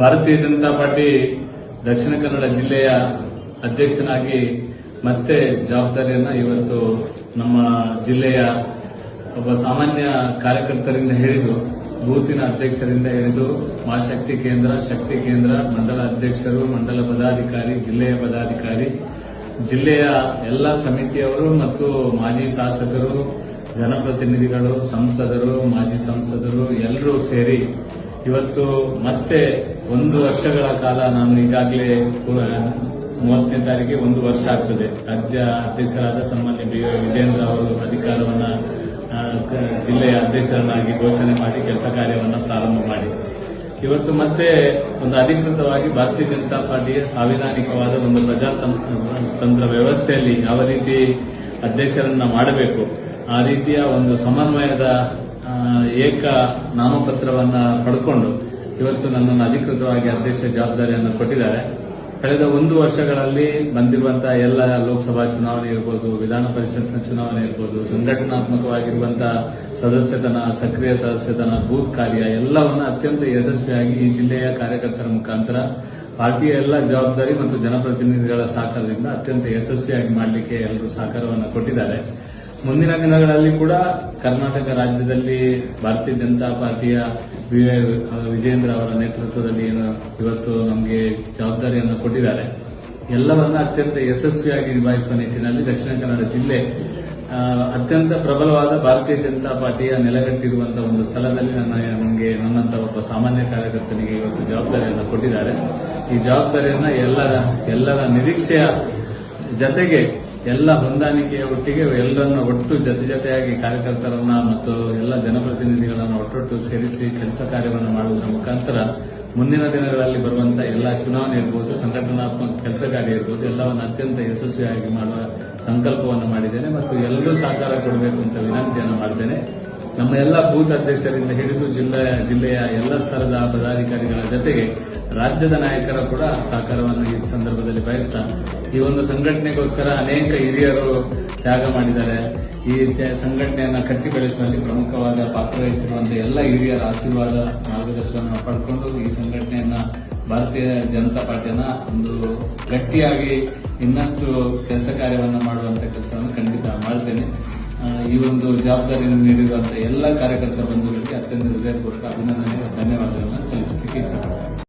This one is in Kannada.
ಭಾರತೀಯ ಜನತಾ ಪಾರ್ಟಿ ದಕ್ಷಿಣ ಕನ್ನಡ ಜಿಲ್ಲೆಯ ಅಧ್ಯಕ್ಷನಾಗಿ ಮತ್ತೆ ಜವಾಬ್ದಾರಿಯನ್ನ ಇವತ್ತು ನಮ್ಮ ಜಿಲ್ಲೆಯ ಒಬ್ಬ ಸಾಮಾನ್ಯ ಕಾರ್ಯಕರ್ತರಿಂದ ಹಿಡಿದು ಬೂತಿನ ಅಧ್ಯಕ್ಷರಿಂದ ಹಿಡಿದು ಮಾಶಕ್ತಿ ಕೇಂದ್ರ, ಶಕ್ತಿ ಕೇಂದ್ರ, ಮಂಡಲ ಅಧ್ಯಕ್ಷರು, ಮಂಡಲ ಪದಾಧಿಕಾರಿ, ಜಿಲ್ಲೆಯ ಪದಾಧಿಕಾರಿ, ಜಿಲ್ಲೆಯ ಎಲ್ಲ ಸಮಿತಿಯವರು ಮತ್ತು ಮಾಜಿ ಶಾಸಕರು, ಜನಪ್ರತಿನಿಧಿಗಳು, ಸಂಸದರು, ಮಾಜಿ ಸಂಸದರು ಎಲ್ಲರೂ ಸೇರಿ ಇವತ್ತು ಮತ್ತೆ ಒಂದು ವರ್ಷಗಳ ಕಾಲ ನಾನು ಈಗಾಗಲೇ ಮೂವತ್ತನೇ ತಾರೀಕಿಗೆ ಒಂದು ವರ್ಷ ಆಗ್ತದೆ. ರಾಜ್ಯ ಅಧ್ಯಕ್ಷರಾದ ಸನ್ಮಾನ್ಯ ಬಿ ವಿಜೇಂದ್ರ ಅವರು ಅಧಿಕಾರವನ್ನು ಜಿಲ್ಲೆಯ ಅಧ್ಯಕ್ಷರನ್ನಾಗಿ ಘೋಷಣೆ ಮಾಡಿ ಕೆಲಸ ಕಾರ್ಯವನ್ನು ಪ್ರಾರಂಭ ಮಾಡಿ. ಇವತ್ತು ಮತ್ತೆ ಒಂದು ಅಧಿಕೃತವಾಗಿ ಭಾರತೀಯ ಜನತಾ ಪಾರ್ಟಿಯ ಸಾಂವಿಧಾನಿಕವಾದ ಒಂದು ಪ್ರಜಾತಂತ್ರ ತಂತ್ರ ವ್ಯವಸ್ಥೆಯಲ್ಲಿ ಯಾವ ರೀತಿ ಅಧ್ಯಕ್ಷರನ್ನ ಮಾಡಬೇಕು, ಆ ರೀತಿಯ ಒಂದು ಸಮನ್ವಯದ ಏಕ ನಾಮಪತ್ರವನ್ನ ಪಡ್ಕೊಂಡು ಇವತ್ತು ನನ್ನನ್ನು ಅಧಿಕೃತವಾಗಿ ಅಧ್ಯಕ್ಷ ಜವಾಬ್ದಾರಿಯನ್ನು ಕೊಟ್ಟಿದ್ದಾರೆ. ಕಳೆದ ಒಂದು ವರ್ಷಗಳಲ್ಲಿ ಬಂದಿರುವಂತಹ ಎಲ್ಲ ಲೋಕಸಭಾ ಚುನಾವಣೆ ಇರ್ಬೋದು, ವಿಧಾನ ಪರಿಷತ್ನ ಚುನಾವಣೆ ಇರ್ಬೋದು ಸಂಘಟನಾತ್ಮಕವಾಗಿರುವಂತಹ ಸದಸ್ಯತನ, ಸಕ್ರಿಯ ಸದಸ್ಯತನ, ಬೂತ್ ಕಾರ್ಯ ಎಲ್ಲವನ್ನ ಅತ್ಯಂತ ಯಶಸ್ವಿಯಾಗಿ ಈ ಜಿಲ್ಲೆಯ ಕಾರ್ಯಕರ್ತರ ಮುಖಾಂತರ ಪಾರ್ಟಿಯ ಎಲ್ಲ ಜವಾಬ್ದಾರಿ ಮತ್ತು ಜನಪ್ರತಿನಿಧಿಗಳ ಸಹಕಾರದಿಂದ ಅತ್ಯಂತ ಯಶಸ್ವಿಯಾಗಿ ಮಾಡಲಿಕ್ಕೆ ಎಲ್ಲರೂ ಸಹಕಾರವನ್ನು ಕೊಟ್ಟಿದ್ದಾರೆ. ಮುಂದಿನ ದಿನಗಳಲ್ಲಿ ಕೂಡ ಕರ್ನಾಟಕ ರಾಜ್ಯದಲ್ಲಿ ಭಾರತೀಯ ಜನತಾ ಪಾರ್ಟಿಯ ವಿಜೇಂದ್ರ ಅವರ ನೇತೃತ್ವದಲ್ಲಿ ಏನು ಇವತ್ತು ನಮಗೆ ಜವಾಬ್ದಾರಿಯನ್ನು ಕೊಟ್ಟಿದ್ದಾರೆ. ಎಲ್ಲವನ್ನ ಅತ್ಯಂತ ಯಶಸ್ವಿಯಾಗಿ ನಿಭಾಯಿಸುವ ನಿಟ್ಟಿನಲ್ಲಿ ದಕ್ಷಿಣ ಕನ್ನಡ ಜಿಲ್ಲೆ ಅತ್ಯಂತ ಪ್ರಬಲವಾದ ಭಾರತೀಯ ಜನತಾ ಪಾರ್ಟಿಯ ನೆಲೆಗಟ್ಟಿರುವಂತಹ ಒಂದು ಸ್ಥಳದಲ್ಲಿ ನನ್ನ ನನಗೆ ನನ್ನಂತ ಒಬ್ಬ ಸಾಮಾನ್ಯ ಕಾರ್ಯಕರ್ತನಿಗೆ ಇವತ್ತು ಜವಾಬ್ದಾರಿಯನ್ನು ಕೊಟ್ಟಿದ್ದಾರೆ. ಈ ಜವಾಬ್ದಾರಿಯನ್ನ ಎಲ್ಲರ ಎಲ್ಲರ ನಿರೀಕ್ಷೆಯ ಜತೆಗೆ ಎಲ್ಲ ಹೊಂದಾಣಿಕೆಯ ಒಟ್ಟಿಗೆ ಎಲ್ಲರನ್ನ ಒಟ್ಟು ಜತೆ ಜತೆಯಾಗಿ ಕಾರ್ಯಕರ್ತರನ್ನ ಮತ್ತು ಎಲ್ಲ ಜನಪ್ರತಿನಿಧಿಗಳನ್ನ ಒಟ್ಟೊಟ್ಟು ಸೇರಿಸಿ ಕೆಲಸ ಕಾರ್ಯವನ್ನು ಮಾಡುವುದರ ಮುಖಾಂತರ ಮುಂದಿನ ದಿನಗಳಲ್ಲಿ ಬರುವಂತಹ ಎಲ್ಲ ಚುನಾವಣೆ ಇರ್ಬೋದು, ಸಂಘಟನಾತ್ಮಕ ಕೆಲಸ ಕಾರ್ಯ ಇರ್ಬೋದು, ಎಲ್ಲವನ್ನು ಅತ್ಯಂತ ಯಶಸ್ವಿಯಾಗಿ ಮಾಡುವ ಸಂಕಲ್ಪವನ್ನು ಮಾಡಿದ್ದೇನೆ ಮತ್ತು ಎಲ್ಲರೂ ಸಹಕಾರ ಕೊಡಬೇಕು ಅಂತ ವಿನಂತಿಯನ್ನು ಮಾಡಿದ್ದೇನೆ ನಮ್ಮ ಎಲ್ಲ ಬೂತ್ ಅಧ್ಯಕ್ಷರಿಂದ ಹಿಡಿದು ಜಿಲ್ಲೆಯ ಜಿಲ್ಲೆಯ ಎಲ್ಲ ಸ್ತರದ ಪದಾಧಿಕಾರಿಗಳ ಜೊತೆಗೆ ರಾಜ್ಯದ ನಾಯಕರ ಕೂಡ ಸಹಕಾರವನ್ನು ಈ ಸಂದರ್ಭದಲ್ಲಿ ಬಯಸ್ತಾ, ಈ ಒಂದು ಸಂಘಟನೆಗೋಸ್ಕರ ಅನೇಕ ಹಿರಿಯರು ತ್ಯಾಗ ಮಾಡಿದ್ದಾರೆ. ಈ ರೀತಿಯ ಸಂಘಟನೆಯನ್ನ ಕಟ್ಟಿ ಬೆಳೆಸುವಲ್ಲಿ ಪ್ರಮುಖವಾದ ಪಾತ್ರ ವಹಿಸಿರುವಂತಹ ಎಲ್ಲ ಹಿರಿಯರ ಆಶೀರ್ವಾದ ಮಾರ್ಗದರ್ಶನವನ್ನು ಪಡ್ಕೊಂಡು ಈ ಸಂಘಟನೆಯನ್ನ ಭಾರತೀಯ ಜನತಾ ಪಾರ್ಟಿಯನ್ನ ಒಂದು ಗಟ್ಟಿಯಾಗಿ ಇನ್ನಷ್ಟು ಕೆಲಸ ಕಾರ್ಯವನ್ನು ಮಾಡುವಂತ ಕೆಲಸವನ್ನು ಖಂಡಿತ ಮಾಡ್ತೇನೆ. ಈ ಒಂದು ಜವಾಬ್ದಾರಿಯನ್ನು ನೀಡಿರುವಂತಹ ಎಲ್ಲ ಕಾರ್ಯಕರ್ತ ಬಂಧುಗಳಿಗೆ ಅತ್ಯಂತ ಹೃದಯಪೂರ್ವಕ ಅಭಿನಂದನೆ ಧನ್ಯವಾದಗಳನ್ನು ಸಲ್ಲಿಸಲಿಕ್ಕೆ ಇಚ್ಛಪಡ್ತೇನೆ